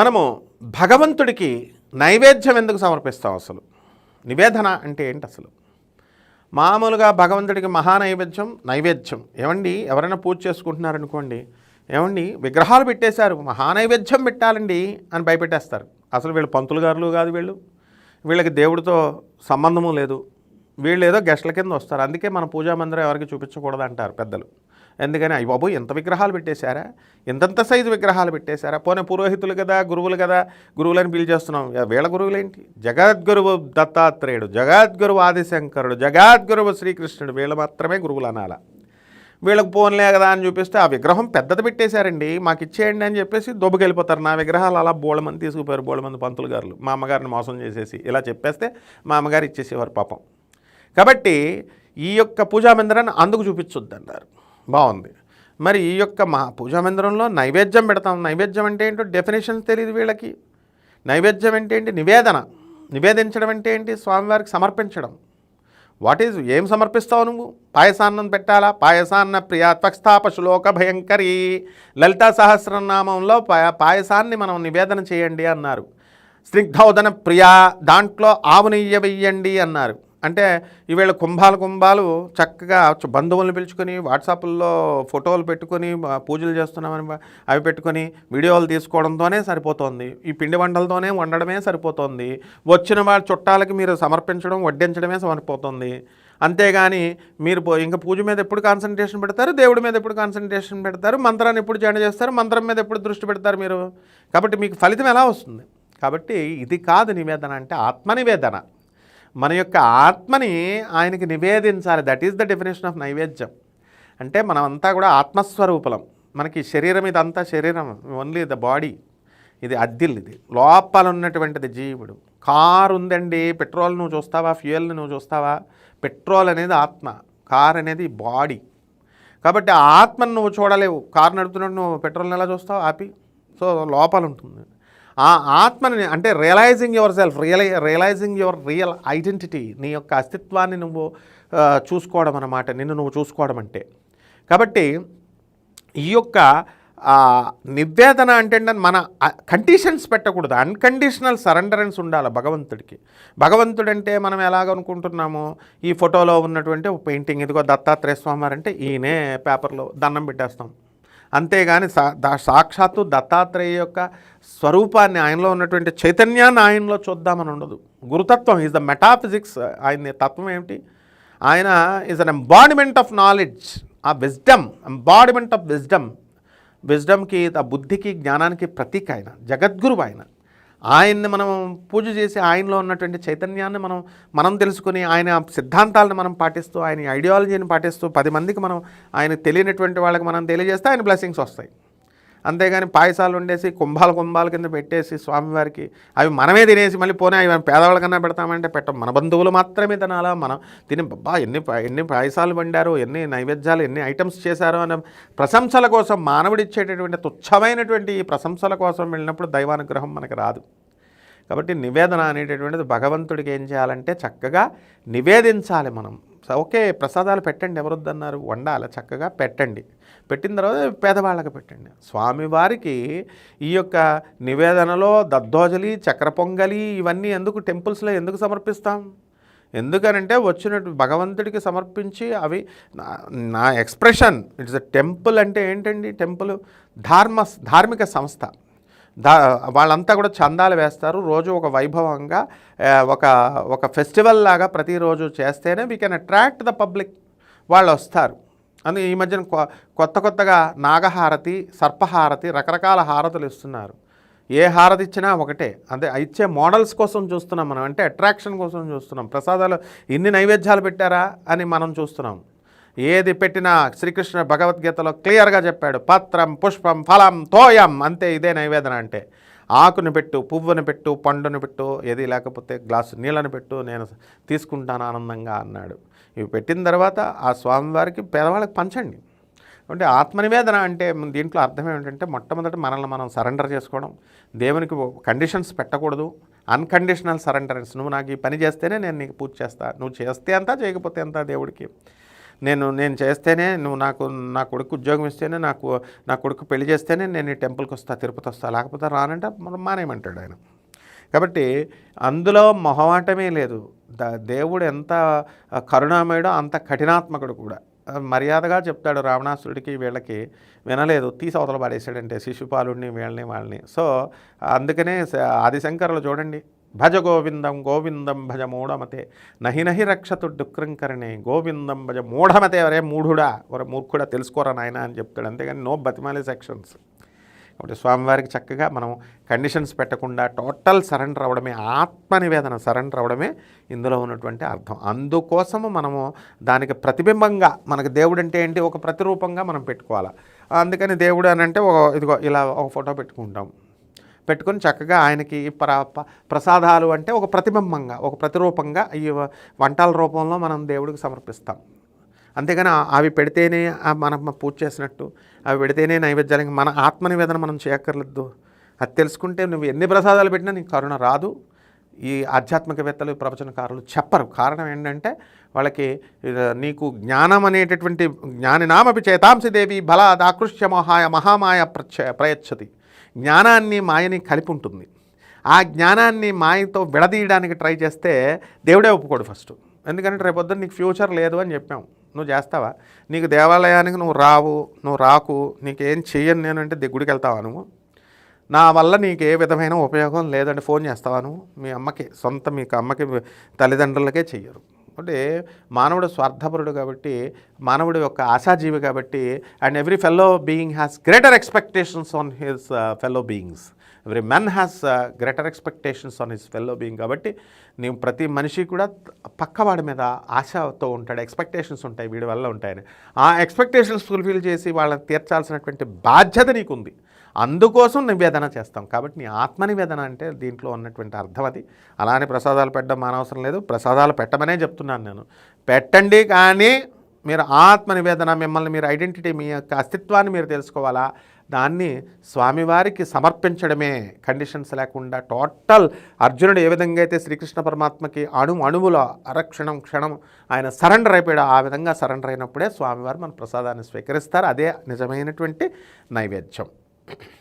మనము భగవంతుడికి నైవేద్యం ఎందుకు సమర్పిస్తాం అసలు? నివేదన అంటే ఏంటి అసలు? మామూలుగా భగవంతుడికి మహా నైవేద్యం నైవేద్యం. ఏమండి? ఎవరైనా పూజ చేసుకుంటున్నారనుకోండి ఏమండి? విగ్రహాలు పెట్టేశారు. మహానైవేద్యం పెట్టాలండి అని భయపెట్టేస్తారు. అసలు వీళ్ళు పంతులు గారులు కాదు వీళ్ళు. వీళ్ళకి దేవుడితో సంబంధము లేదు. వీళ్ళు ఏదో గెస్ట్ల కింద వస్తారు. అందుకే మన పూజా మందిరం ఎవరికి చూపించకూడదు అంటారు పెద్దలు. ఎందుకని అయ్యి బాబు ఎంత విగ్రహాలు పెట్టేశారా? ఎంతంత సైజు విగ్రహాలు పెట్టేశారా? పోనీ పురోహితులు కదా గురువులు కదా గురువులని పిలిచేస్తున్నాం. వీళ్ళ గురువులేంటి? జగద్గురువు దత్తాత్రేయుడు జగద్గురువు ఆదిశంకరుడు జగద్గురువు శ్రీకృష్ణుడు వీళ్ళు మాత్రమే గురువులు అనాల. వీళ్ళకి పోన్లే కదా అని చూపిస్తే ఆ విగ్రహం పెద్దది పెట్టేశారండి మాకు ఇచ్చేయండి అని చెప్పేసి దొబ్బకెళ్ళిపోతారు. నా విగ్రహాలు అలా బోళమంది తీసుకుపోయారు బోళమంది పంతులు గారులు. మా అమ్మగారిని మోసం చేసేసి ఇలా చెప్పేస్తే మా అమ్మగారు ఇచ్చేసేవారు పాపం. కాబట్టి ఈ యొక్క పూజా మందిరాన్ని అందుకు చూపించొద్దన్నారు. బాగుంది. మరి ఈ యొక్క మా పూజా మందిరంలో నైవేద్యం పెడతాం. నైవేద్యం అంటే ఏంటో డెఫినేషన్స్ తెలియదు వీళ్ళకి. నైవేద్యం అంటే ఏంటి? నివేదన. నివేదించడం అంటే ఏంటి? స్వామివారికి సమర్పించడం. వాట్ ఈజ్ ఏం సమర్పిస్తావు నువ్వు? పాయసాన్నం పెట్టాలా? పాయసాన్న ప్రియ త్వక్స్థాప శ్లోక భయంకరి. లలితా సహస్రనామంలో పాయ పాయసాన్ని మనం నివేదన చేయండి అన్నారు. స్నిగ్ధోదన ప్రియ దాంట్లో ఆవు నెయ్య వెయ్యండి అన్నారు. అంటే ఈవేళ కుంభాలు కుంభాలు చక్కగా బంధువులను పిలుచుకొని వాట్సాప్లో ఫోటోలు పెట్టుకొని పూజలు చేస్తున్నామని అవి పెట్టుకొని వీడియోలు తీసుకోవడంతోనే సరిపోతుంది. ఈ పిండి వంటలతోనే వండడమే సరిపోతుంది. వచ్చిన వాళ్ళ చుట్టాలకి మీరు సమర్పించడం వడ్డించడమే సరిపోతుంది. అంతేగాని మీరు ఇంకా పూజ మీద ఎప్పుడు కాన్సన్ట్రేషన్ పెడతారు? దేవుడి మీద ఎప్పుడు కాన్సన్ట్రేషన్ పెడతారు? మంత్రాన్ని ఎప్పుడు జన చేస్తారు? మంత్రం మీద ఎప్పుడు దృష్టి పెడతారు మీరు? కాబట్టి మీకు ఫలితం ఎలా వస్తుంది? కాబట్టి ఇది కాదు నివేదన అంటే ఆత్మ నివేదన మన యొక్క ఆత్మని ఆయనకి నివేదించాలి. That is the definition of నైవేద్యం. అంటే మనమంతా కూడా ఆత్మస్వరూపలం. మనకి శరీరం ఇదంతా శరీరం ఓన్లీ ద బాడీ ఇది అద్దిల్ ఇది. లోపల ఉన్నటువంటిది జీవుడు. కారు ఉందండి పెట్రోల్ నువ్వు చూస్తావా ఫ్యూయల్ నువ్వు చూస్తావా? పెట్రోల్ అనేది ఆత్మ కార్ అనేది బాడీ. కాబట్టి ఆత్మను నువ్వు చూడలేవు. కారు నడుపుతున్నట్టు నువ్వు పెట్రోల్ని ఎలా చూస్తావు? ఆపి. సో లోపల ఉంటుంది. ఆ ఆత్మని అంటే రియలైజింగ్ యువర్ సెల్ఫ్ రియలై రియలైజింగ్ యువర్ రియల్ ఐడెంటిటీ నీ యొక్క అస్తిత్వాన్ని నువ్వు చూసుకోవడం అన్నమాట నిన్ను నువ్వు చూసుకోవడం అంటే. కాబట్టి ఈ యొక్క నివేదన అంటే ఏంటంటే మన కండిషన్స్ పెట్టకూడదు. అన్కండిషనల్ సరెండరెన్స్ ఉండాలి భగవంతుడికి. భగవంతుడు అంటే మనం ఎలాగనుకుంటున్నాము ఈ ఫోటోలో ఉన్నటువంటి ఒక పెయింటింగ్ ఇదిగో దత్తాత్రేయ స్వామి అంటే ఈయనే పేపర్లో దండం పెట్టేస్తాం. అంతేగాని సా సాక్షాత్తు దత్తాత్రేయ యొక్క స్వరూపాన్ని ఆయనలో ఉన్నటువంటి చైతన్యాన్ని ఆయనలో చూద్దామని ఉండదు. గురుతత్వం ఈజ్ ద మెటాఫిజిక్స్ ఆయన తత్వం ఏమిటి? ఆయన is an embodiment of knowledge ఆ విజ్డమ్ ఎంబాడిమెంట్ ఆఫ్ విజ్డమ్ విజ్డమ్కి ఆ బుద్ధికి జ్ఞానానికి ప్రతీక ఆయన జగద్గురువు ఆయన. ఆయన్ని మనం పూజ చేసి ఆయనలో ఉన్నటువంటి చైతన్యాన్ని మనం మనం తెలుసుకుని ఆయన సిద్ధాంతాలను మనం పాటిస్తూ ఆయన ఐడియాలజీని పాటిస్తూ పది మందికి మనం ఆయన తెలియనటువంటి వాళ్ళకి మనం తెలియజేస్తే ఆయన బ్లెస్సింగ్స్ వస్తాయి. అంతేగాని పాయసాలు వండేసి కుంభాలు కుంభాల కింద పెట్టేసి స్వామివారికి అవి మనమే తినేసి మళ్ళీ పోనీ అవి పేదవాళ్ళకన్నా పెడతామంటే పెట్టం. మన బంధువులు మాత్రమే తినాలా? మనం తిని బాబా ఎన్ని ఎన్ని పాయసాలు వండారు? ఎన్ని నైవేద్యాలు ఎన్ని ఐటమ్స్ చేశారు? అనే ప్రశంసల కోసం మానవుడిచ్చేటటువంటి తుచ్చమైనటువంటి ఈ ప్రశంసల కోసం వెళ్ళినప్పుడు దైవానుగ్రహం మనకు రాదు. కాబట్టి నివేదన అనేటటువంటిది భగవంతుడికి ఏం చేయాలంటే చక్కగా నివేదించాలి మనం. ఓకే ప్రసాదాలు పెట్టండి ఎవరొద్దన్నారు? వండాలి చక్కగా పెట్టండి. పెట్టిన తర్వాత పేదవాళ్ళకి పెట్టండి. స్వామివారికి ఈ యొక్క నివేదనలో దద్దోజలి చక్ర పొంగలి ఇవన్నీ ఎందుకు టెంపుల్స్లో ఎందుకు సమర్పిస్తాం? ఎందుకనంటే వచ్చినట్టు భగవంతుడికి సమర్పించి అవి నా- నా ఎక్స్ప్రెషన్ ఇట్స్ అ టెంపుల్ అంటే ఏంటండి? టెంపుల్ ధార్మ ధార్మిక సంస్థ. దా వాళ్ళంతా కూడా చందాలు వేస్తారు. రోజు ఒక వైభవంగా ఒక ఒక ఫెస్టివల్ లాగా ప్రతిరోజు చేస్తేనే we can attract the public వాళ్ళు వస్తారు. అందుకే ఈ మధ్యన కొ- కొత్త కొత్తగా నాగహారతి సర్పహారతి రకరకాల హారతులు ఇస్తున్నారు. ఏ హారతి ఇచ్చినా ఒకటే. అదే ఇచ్చే మోడల్స్ కోసం చూస్తున్నాం మనం. అంటే అట్రాక్షన్ కోసం చూస్తున్నాం. ప్రసాదాలు ఇన్ని నైవేద్యాలు పెట్టారా అని మనం చూస్తున్నాం. ఏది పెట్టినా శ్రీకృష్ణ భగవద్గీతలో క్లియర్గా చెప్పాడు. పత్రం పుష్పం ఫలం తోయం అంతే ఇదే నైవేదన అంటే. ఆకుని పెట్టు పువ్వుని పెట్టు పండుని పెట్టు ఏది లేకపోతే గ్లాసు నీళ్ళని పెట్టు నేను తీసుకుంటాను ఆనందంగా అన్నాడు. ఇవి పెట్టిన తర్వాత ఆ స్వామివారికి పేదవాళ్ళకి పంచండి. అంటే ఆత్మనివేదన అంటే దీంట్లో అర్థం ఏమిటంటే మొట్టమొదటి మనల్ని మనం సరెండర్ చేసుకోవడం. దేవునికి కండిషన్స్ పెట్టకూడదు. Unconditional surrenderance. నువ్వు నాకు ఈ పని చేస్తేనే నేను నీకు పూజ చేస్తా. నువ్వు చేస్తే అంతా చేయకపోతే అంతా దేవుడికి. నేను నేను చేస్తేనే నువ్వు నాకు నా కొడుకు ఉద్యోగం ఇస్తేనే నాకు నా కొడుకు పెళ్ళి చేస్తేనే నేను ఈ టెంపుల్కి వస్తా తిరుపతి వస్తా లేకపోతే రానంటే మనం మానేయమంటాడు ఆయన. కాబట్టి అందులో మొహమాటమే లేదు. ద దేవుడు ఎంత కరుణామయుడో అంత కఠినాత్మకుడు కూడా. మర్యాదగా చెప్తాడు రావణాసురుడికి వీళ్ళకి వినలేదు తీసి అవతల పడేసాడంటే శిశుపాలుడిని వీళ్ళని వాళ్ళని. సో అందుకనే స- ఆదిశంకరులు చూడండి. భజ గోవిందం గోవిందం భజ మూఢమతే. నహి నహి రక్షతు డుక్రంకరణే గోవిందం భజ మూఢమతే. వరే మూఢుడా వరే మూర్ఖుడా తెలుసుకోరా నాయన అని చెప్తాడు. అంతేగాని నో బతిమాలే సెక్షన్స్. కాబట్టి స్వామివారికి చక్కగా మనం కండిషన్స్ పెట్టకుండా టోటల్ సరెండర్ అవ్వడమే ఆత్మనివేదన సరెండర్ అవ్వడమే ఇందులో ఉన్నటువంటి అర్థం. అందుకోసము మనము దానికి ప్రతిబింబంగా మనకు దేవుడు అంటే ఏంటి? ఒక ప్రతిరూపంగా మనం పెట్టుకోవాలి. అందుకని దేవుడు అని అంటే ఒక ఇదిగో ఇలా ఒక ఫోటో పెట్టుకుంటాం. పెట్టుకొని చక్కగా ఆయనకి ప్ర ప్రసాదాలు అంటే ఒక ప్రతిబింబంగా ఒక ప్రతిరూపంగా ఈ వంటాల వంటల రూపంలో మనం దేవుడికి సమర్పిస్తాం. అంతేగాని అవి పెడితేనే మనం పూజ చేసినట్టు అవి పెడితేనే నైవేద్యాలకి మన ఆత్మ నివేదన మనం చేయక్కర్లేదు. అది తెలుసుకుంటే నువ్వు ఎన్ని ప్రసాదాలు పెట్టినా నీకు కరుణ రాదు. ఈ ఆధ్యాత్మికవేత్తలు ప్రవచనకారులు చెప్పరు. కారణం ఏంటంటే వాళ్ళకి నీకు జ్ఞానం అనేటటువంటి జ్ఞానినామపి చేతాంసి దేవి బల దాకృష్య మహాయ మహామాయ ప్రచ ప్రయచ్చతి. జ్ఞానాన్ని మాయని కలిపి ఉంటుంది ఆ జ్ఞానాన్ని మాయతో విడదీయడానికి ట్రై చేస్తే దేవుడే ఒప్పుకోడు ఫస్ట్. ఎందుకంటే రేపొద్దున నీకు ఫ్యూచర్ లేదు అని చెప్పాం. నువ్వు చేస్తావా? నీకు దేవాలయానికి నువ్వు రావు నువ్వు రాకు నీకేం చెయ్యను నేను అంటే దిగుడికి వెళ్తావా నువ్వు? నా వల్ల నీకు ఏ విధమైన ఉపయోగం లేదంటే ఫోన్ చేస్తావా నువ్వు? మీ అమ్మకి సొంత మీకు అమ్మకి తల్లిదండ్రులకే చెయ్యరు. అంటే మానవుడు స్వార్థపరుడు కాబట్టి మానవుడు యొక్క ఆశాజీవి కాబట్టి and every fellow being has greater expectations on his fellow beings every men has greater expectations on his fellow being కాబట్టి నీవు ప్రతి మనిషి కూడా పక్కవాడి మీద ఆశతో ఉంటాడు ఎక్స్పెక్టేషన్స్ ఉంటాయి వీడి వల్ల ఉంటాయని. ఆ ఎక్స్పెక్టేషన్స్ ఫుల్ఫిల్ చేసి వాళ్ళని తీర్చాల్సినటువంటి బాధ్యత నీకుంది. అందుకోసం నివేదన చేస్తాం. కాబట్టి నీ ఆత్మ నివేదన అంటే దీంట్లో ఉన్నటువంటి అర్థం అది. అలానే ప్రసాదాలు పెట్టడం మానవసరం లేదు. ప్రసాదాలు పెట్టమనే చెప్తున్నాను నేను. పెట్టండి కానీ మీరు ఆత్మ నివేదన మిమ్మల్ని మీరు ఐడెంటిటీ మీ యొక్క అస్తిత్వాన్ని మీరు తెలుసుకోవాలా? దాన్ని స్వామివారికి సమర్పించడమే కండిషన్స్ లేకుండా టోటల్ అర్జునుడు ఏ విధంగా అయితే శ్రీకృష్ణ పరమాత్మకి అణు అణువుల అరక్షణం క్షణం ఆయన సరెండర్ అయిపోయాడు ఆ విధంగా సరెండర్ అయినప్పుడే స్వామివారు మన ప్రసాదాన్ని స్వీకరిస్తారు. అదే నిజమైనటువంటి నైవేద్యం. you